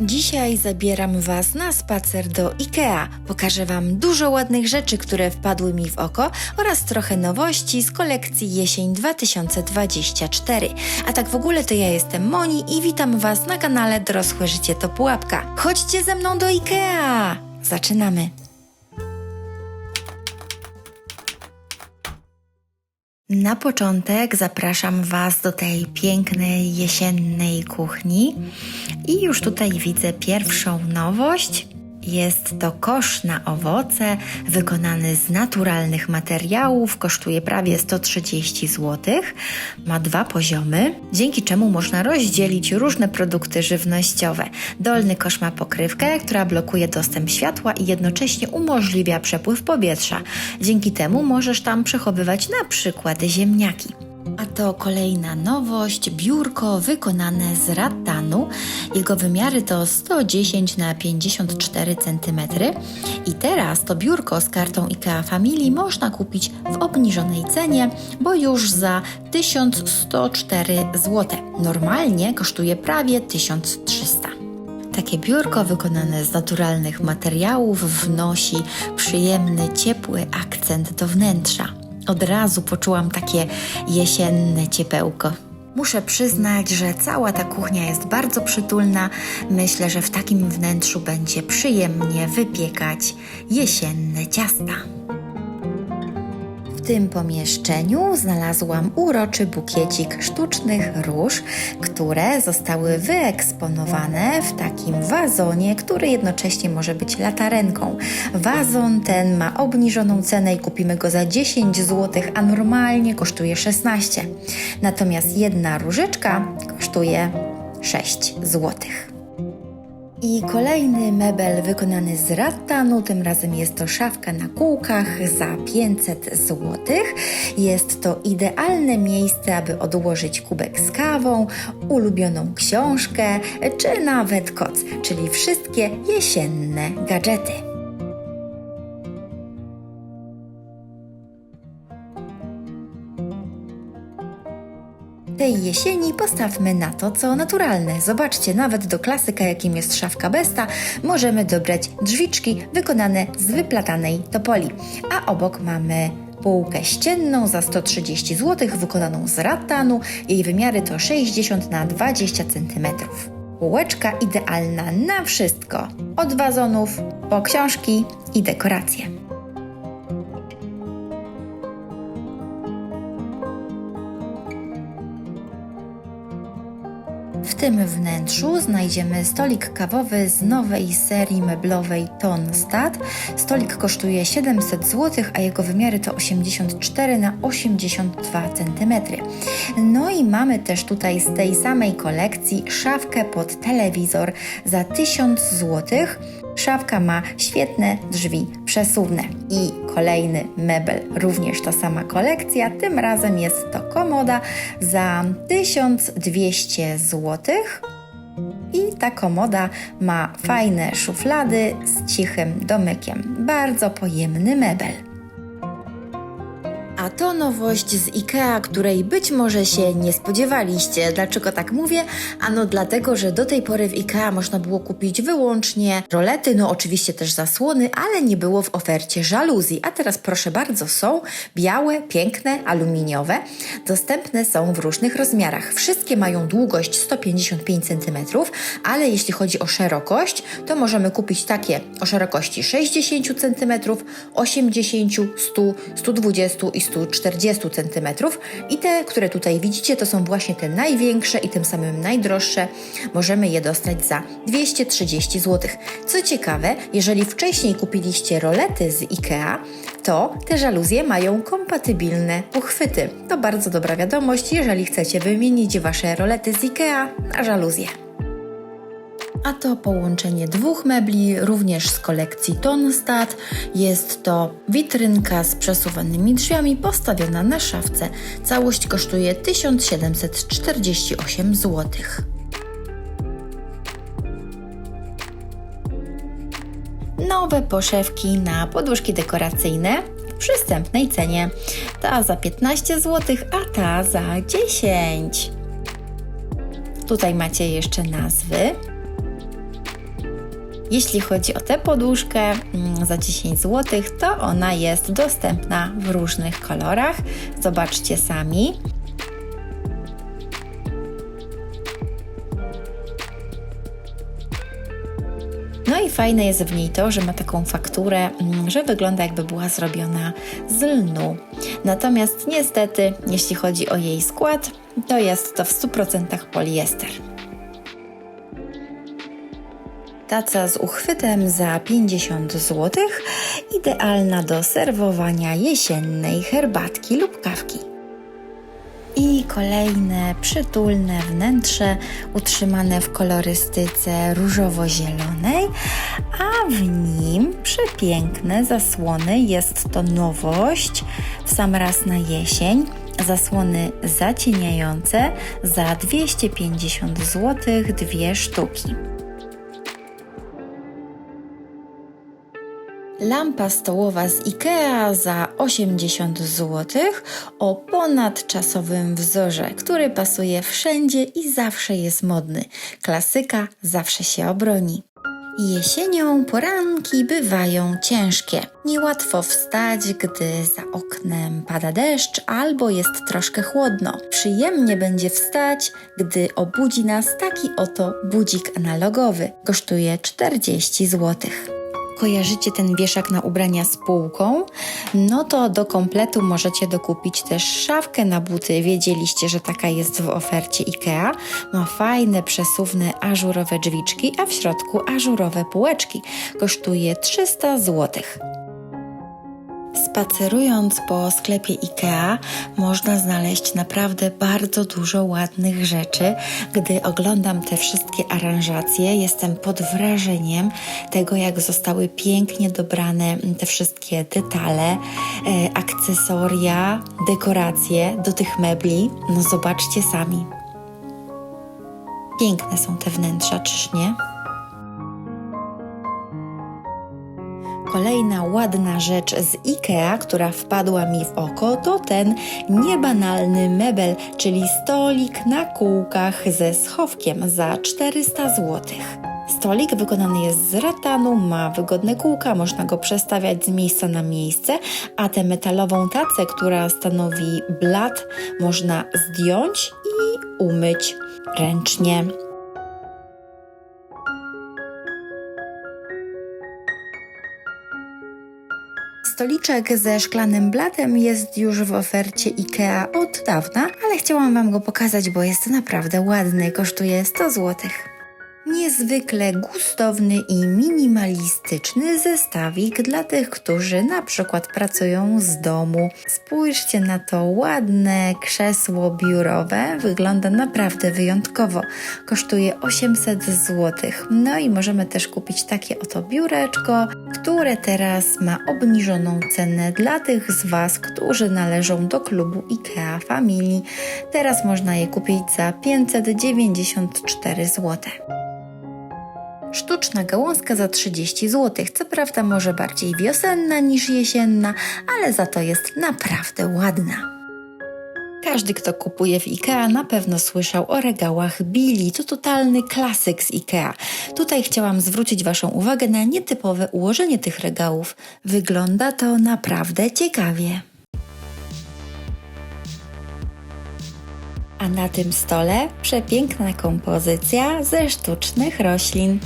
Dzisiaj zabieram Was na spacer do IKEA. Pokażę Wam dużo ładnych rzeczy, które wpadły mi w oko oraz trochę nowości z kolekcji jesień 2024. A tak w ogóle to ja jestem Moni i witam Was na kanale Dorosłe Życie to Pułapka. Chodźcie ze mną do IKEA! Zaczynamy! Na początek zapraszam Was do tej pięknej jesiennej kuchni i już tutaj widzę pierwszą nowość. Jest to kosz na owoce wykonany z naturalnych materiałów, kosztuje prawie 130 zł. Ma dwa poziomy, dzięki czemu można rozdzielić różne produkty żywnościowe. Dolny kosz ma pokrywkę, która blokuje dostęp światła i jednocześnie umożliwia przepływ powietrza. Dzięki temu możesz tam przechowywać na przykład ziemniaki. A to kolejna nowość, biurko wykonane z ratanu. Jego wymiary to 110 na 54 cm. I teraz to biurko z kartą IKEA Family można kupić w obniżonej cenie, bo już za 1104 zł. Normalnie kosztuje prawie 1300. Takie biurko wykonane z naturalnych materiałów wnosi przyjemny, ciepły akcent do wnętrza. Od razu poczułam takie jesienne ciepełko. Muszę przyznać, że cała ta kuchnia jest bardzo przytulna. Myślę, że w takim wnętrzu będzie przyjemnie wypiekać jesienne ciasta. W tym pomieszczeniu znalazłam uroczy bukiecik sztucznych róż, które zostały wyeksponowane w takim wazonie, który jednocześnie może być latarenką. Wazon ten ma obniżoną cenę i kupimy go za 10 zł, a normalnie kosztuje 16. Natomiast jedna różyczka kosztuje 6 złotych. I kolejny mebel wykonany z rattanu, tym razem jest to szafka na kółkach za 500 zł. Jest to idealne miejsce, aby odłożyć kubek z kawą, ulubioną książkę, czy nawet koc, czyli wszystkie jesienne gadżety. Tej jesieni postawmy na to, co naturalne. Zobaczcie, nawet do klasyka, jakim jest szafka Besta, możemy dobrać drzwiczki wykonane z wyplatanej topoli. A obok mamy półkę ścienną za 130 zł, wykonaną z rattanu. Jej wymiary to 60 na 20 cm. Półeczka idealna na wszystko. Od wazonów po książki i dekoracje. W tym wnętrzu znajdziemy stolik kawowy z nowej serii meblowej Tonstad. Stolik kosztuje 700 zł, a jego wymiary to 84 na 82 cm. No i mamy też tutaj z tej samej kolekcji szafkę pod telewizor za 1000 zł. Szafka ma świetne drzwi przesuwne. I kolejny mebel, również ta sama kolekcja, tym razem jest to komoda za 1200 zł. I ta komoda ma fajne szuflady z cichym domykiem. Bardzo pojemny mebel. A to nowość z IKEA, której być może się nie spodziewaliście. Dlaczego tak mówię? Ano dlatego, że do tej pory w IKEA można było kupić wyłącznie rolety, no oczywiście też zasłony, ale nie było w ofercie żaluzji. A teraz proszę bardzo, są białe, piękne, aluminiowe. Dostępne są w różnych rozmiarach. Wszystkie mają długość 155 cm, ale jeśli chodzi o szerokość, to możemy kupić takie o szerokości 60 cm, 80, 100, 120 i 140 cm. I te, które tutaj widzicie, to są właśnie te największe i tym samym najdroższe. Możemy je dostać za 230 zł. Co ciekawe, jeżeli wcześniej kupiliście rolety z IKEA, to te żaluzje mają kompatybilne uchwyty. To bardzo dobra wiadomość, jeżeli chcecie wymienić wasze rolety z IKEA na żaluzje. A to połączenie dwóch mebli, również z kolekcji Tonstad. Jest to witrynka z przesuwanymi drzwiami postawiona na szafce. Całość kosztuje 1748 zł. Nowe poszewki na podłóżki dekoracyjne w przystępnej cenie. Ta za 15 zł, a ta za 10. Tutaj macie jeszcze nazwy. Jeśli chodzi o tę poduszkę mm, za 10 zł, to ona jest dostępna w różnych kolorach. Zobaczcie sami. No i fajne jest w niej to, że ma taką fakturę, mm, że wygląda jakby była zrobiona z lnu. Natomiast niestety, jeśli chodzi o jej skład, to jest to w 100% poliester. Taca z uchwytem za 50 zł, idealna do serwowania jesiennej herbatki lub kawki. I kolejne przytulne wnętrze utrzymane w kolorystyce różowo-zielonej, a w nim przepiękne zasłony. Jest to nowość w sam raz na jesień. Zasłony zacieniające za 250 zł dwie sztuki. Lampa stołowa z IKEA za 80 zł o ponadczasowym wzorze, który pasuje wszędzie i zawsze jest modny. Klasyka zawsze się obroni. Jesienią poranki bywają ciężkie. Niełatwo wstać, gdy za oknem pada deszcz albo jest troszkę chłodno. Przyjemnie będzie wstać, gdy obudzi nas taki oto budzik analogowy. Kosztuje 40 złotych kojarzycie ten wieszak na ubrania z półką, no to do kompletu możecie dokupić też szafkę na buty. Wiedzieliście, że taka jest w ofercie IKEA. Ma fajne, przesuwne, ażurowe drzwiczki, a w środku ażurowe półeczki. Kosztuje 300 złotych. Spacerując po sklepie IKEA można znaleźć naprawdę bardzo dużo ładnych rzeczy. Gdy oglądam te wszystkie aranżacje, jestem pod wrażeniem tego, jak zostały pięknie dobrane te wszystkie detale, e, akcesoria, dekoracje do tych mebli. No zobaczcie sami. Piękne są te wnętrza, czyż nie? Kolejna ładna rzecz z IKEA, która wpadła mi w oko, to ten niebanalny mebel, czyli stolik na kółkach ze schowkiem za 400 zł. Stolik wykonany jest z ratanu, ma wygodne kółka, można go przestawiać z miejsca na miejsce, a tę metalową tacę, która stanowi blat, można zdjąć i umyć ręcznie. Stoliczek ze szklanym blatem jest już w ofercie IKEA od dawna, ale chciałam Wam go pokazać, bo jest naprawdę ładny, kosztuje 100 złotych. Niezwykle gustowny i minimalistyczny zestawik dla tych, którzy na przykład pracują z domu. Spójrzcie na to ładne krzesło biurowe, wygląda naprawdę wyjątkowo. Kosztuje 800 zł. No i możemy też kupić takie oto biureczko, które teraz ma obniżoną cenę dla tych z Was, którzy należą do klubu IKEA Family. Teraz można je kupić za 594 zł. Sztuczna gałązka za 30 zł. Co prawda może bardziej wiosenna niż jesienna, ale za to jest naprawdę ładna. Każdy, kto kupuje w IKEA, na pewno słyszał o regałach Billy. To totalny klasyk z IKEA. Tutaj chciałam zwrócić Waszą uwagę na nietypowe ułożenie tych regałów. Wygląda to naprawdę ciekawie. A na tym stole przepiękna kompozycja ze sztucznych roślin.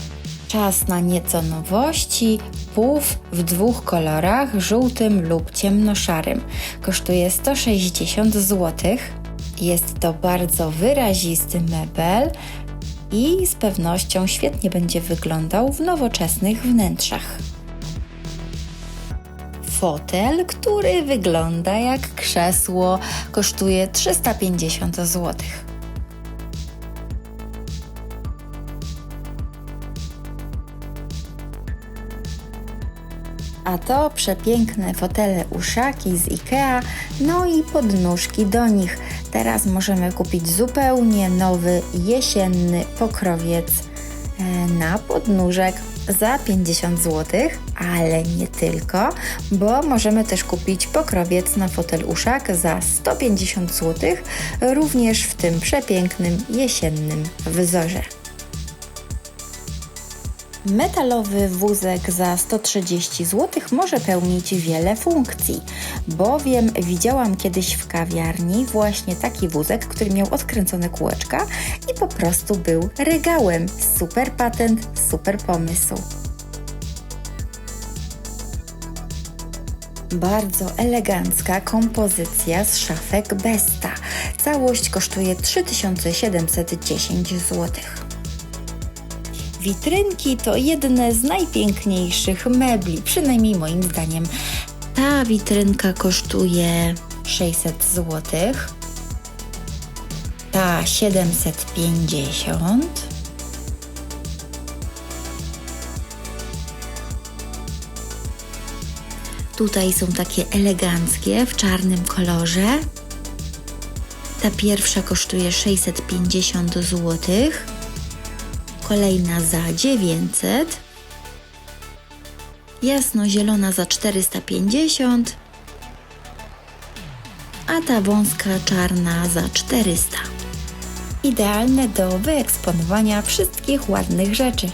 Czas na nieco nowości. Puf w dwóch kolorach, żółtym lub ciemnoszarym. Kosztuje 160 zł. Jest to bardzo wyrazisty mebel i z pewnością świetnie będzie wyglądał w nowoczesnych wnętrzach. Fotel, który wygląda jak krzesło, kosztuje 350 złotych. A to przepiękne fotele uszaki z IKEA, no i podnóżki do nich. Teraz możemy kupić zupełnie nowy jesienny pokrowiec e, na podnóżek za 50 zł, ale nie tylko, bo możemy też kupić pokrowiec na fotel uszak za 150 zł, również w tym przepięknym jesiennym wzorze. Metalowy wózek za 130 zł może pełnić wiele funkcji, bowiem widziałam kiedyś w kawiarni właśnie taki wózek, który miał odkręcone kółeczka i po prostu był regałem. Super patent, super pomysł. Bardzo elegancka kompozycja z szafek Besta. Całość kosztuje 3710 zł. Witrynki to jedne z najpiękniejszych mebli, przynajmniej moim zdaniem. Ta witrynka kosztuje 600 zł. Ta 750. Tutaj są takie eleganckie w czarnym kolorze. Ta pierwsza kosztuje 650 zł. Kolejna za 900. Jasno-zielona za 450. A ta wąska czarna za 400. Idealne do wyeksponowania wszystkich ładnych rzeczy.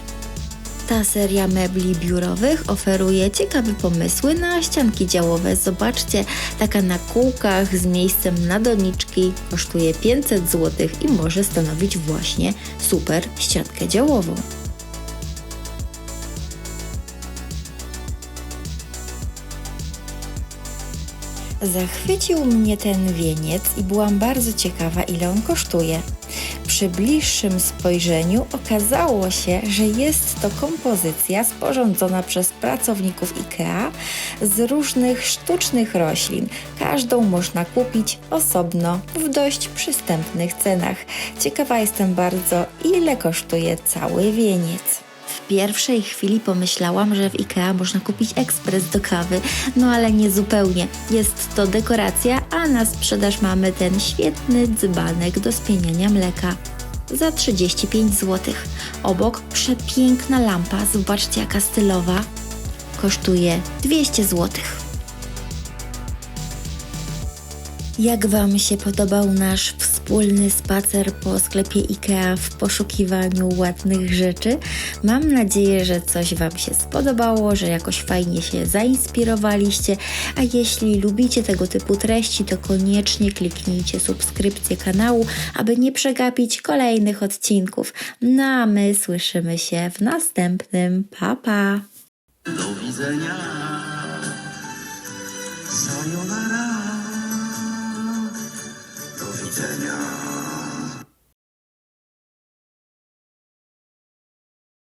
Ta seria mebli biurowych oferuje ciekawe pomysły na ścianki działowe. Zobaczcie, taka na kółkach z miejscem na doniczki kosztuje 500 zł i może stanowić właśnie super ściankę działową. Zachwycił mnie ten wieniec i byłam bardzo ciekawa, ile on kosztuje. Przy bliższym spojrzeniu okazało się, że jest to kompozycja sporządzona przez pracowników IKEA z różnych sztucznych roślin. Każdą można kupić osobno w dość przystępnych cenach. Ciekawa jestem bardzo, ile kosztuje cały wieniec. W pierwszej chwili pomyślałam, że w IKEA można kupić ekspres do kawy, no ale nie zupełnie. Jest to dekoracja, a na sprzedaż mamy ten świetny dzbanek do spieniania mleka za 35 zł. Obok przepiękna lampa, zobaczcie jaka stylowa, kosztuje 200 złotych. Jak Wam się podobał nasz wspólny spacer po sklepie IKEA w poszukiwaniu ładnych rzeczy? Mam nadzieję, że coś Wam się spodobało, że jakoś fajnie się zainspirowaliście. A jeśli lubicie tego typu treści, to koniecznie kliknijcie subskrypcję kanału, aby nie przegapić kolejnych odcinków. No a my słyszymy się w następnym. Pa pa! Do widzenia. Sayonara. Do widzenia.